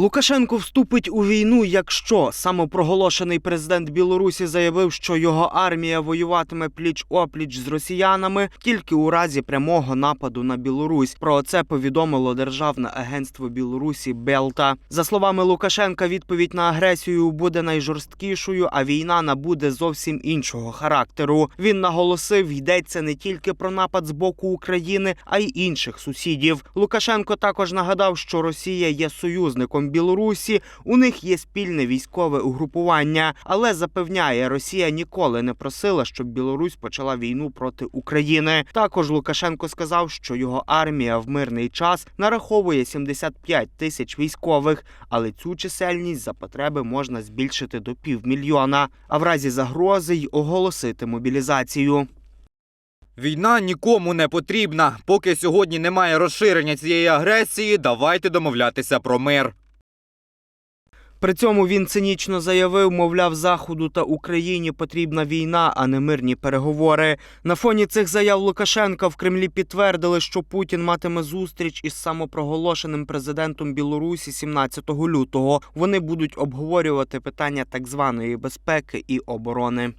Лукашенко вступить у війну, якщо самопроголошений президент Білорусі заявив, що його армія воюватиме пліч опліч з росіянами тільки у разі прямого нападу на Білорусь. Про це повідомило Державне агентство Білорусі Белта. За словами Лукашенка, відповідь на агресію буде найжорсткішою, а війна набуде зовсім іншого характеру. Він наголосив, йдеться не тільки про напад з боку України, а й інших сусідів. Лукашенко також нагадав, що Росія є союзником Білорусі. У них є спільне військове угрупування, але запевняє, Росія ніколи не просила, щоб Білорусь почала війну проти України. Також Лукашенко сказав, що його армія в мирний час нараховує 75 тисяч військових, але цю чисельність за потреби можна збільшити до півмільйона, а в разі загрози й оголосити мобілізацію. Війна нікому не потрібна. Поки сьогодні немає розширення цієї агресії, давайте домовлятися про мир. При цьому він цинічно заявив, мовляв, Заходу та Україні потрібна війна, а не мирні переговори. На фоні цих заяв Лукашенка в Кремлі підтвердили, що Путін матиме зустріч із самопроголошеним президентом Білорусі 17 лютого. Вони будуть обговорювати питання так званої безпеки і оборони.